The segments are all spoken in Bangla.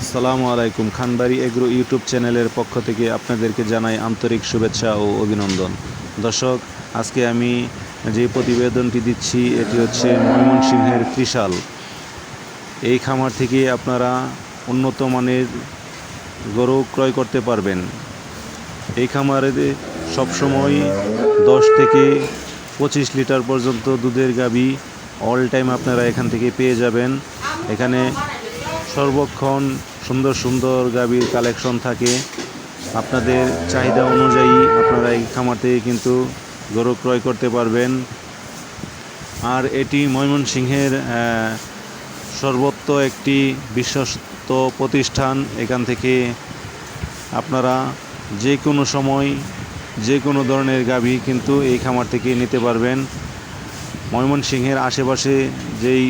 আসসালামু আলাইকুম, খানবাড়ি এগ্রো ইউটিউব চ্যানেলের পক্ষ থেকে আপনাদেরকে জানাই আন্তরিক শুভেচ্ছা ও অভিনন্দন। দর্শক, আজকে আমি যে প্রতিবেদনটি দিচ্ছি, এটি হচ্ছে ময়মনসিংহের ত্রিশাল। এই খামার থেকে আপনারা উন্নত মানের গরু ক্রয় করতে পারবেন। এই খামারে সবসময় দশ থেকে পঁচিশ লিটার পর্যন্ত দুধের গাবি অল টাইম আপনারা এখান থেকে পেয়ে যাবেন। এখানে সর্বক্ষণ সুন্দর সুন্দর গাভীর কালেকশন থাকে। আপনাদের চাহিদা অনুযায়ী আপনারা এই খামার থেকে কিন্তু গরু ক্রয় করতে পারবেন। আর এটি ময়মনসিংহের সর্বত্র একটি বিশ্বস্ত প্রতিষ্ঠান। এখান থেকে আপনারা যে কোনো সময় যে কোনো ধরনের গাভী কিন্তু এই খামার থেকে নিতে পারবেন। ময়মনসিংহের আশেপাশে যেই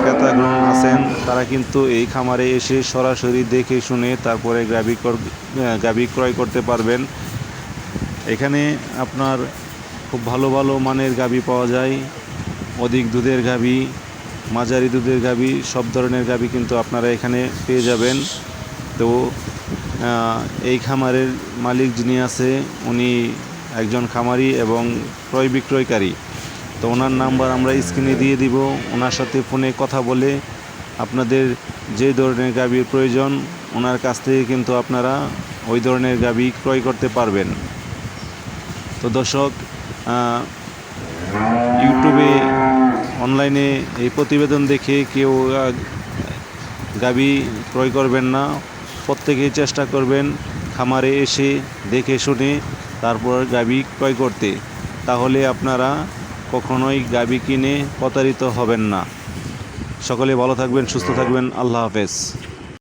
ক্রেতাগণ আছেন তারা কিন্তু এই খামারে এসে সরাসরি দেখে শুনে তারপরে আহ, গাভী ক্রয় করতে পারবেন। এখানে আপনার খুব ভালো ভালো মানের গাভী পাওয়া যায়। অধিক দুধের গাভী মাঝারি দুধের গাভী সব ধরনের গাভী কিন্তু আপনারা এখানে পেয়ে যাবেন। তো এই খামারের মালিক যিনি আছে উনি একজন খামারি এবং ক্রয় বিক্রয়কারী। তো ওনার নাম্বার আমরা স্ক্রিনে দিয়ে দিব। ওনার সাথে ফোনে কথা বলে আপনাদের যে ধরনের গাভীর প্রয়োজন, ওনার কাছ থেকে কিন্তু আপনারা ওই ধরনের গাভী ক্রয় করতে পারবেন। তো দর্শক ইউটিউবে, অনলাইনে এই প্রতিবেদন দেখে কেউ গাভী ক্রয় করবেন না। প্রত্যেকেই চেষ্টা করবেন খামারে এসে দেখে শুনে তারপর গাভী ক্রয় করতে। তাহলে আপনারা কখনোই গাবি কিনে প্রতারিত হবেন না। সকলে ভালো থাকবেন সুস্থ থাকবেন। আল্লাহ হাফেজ।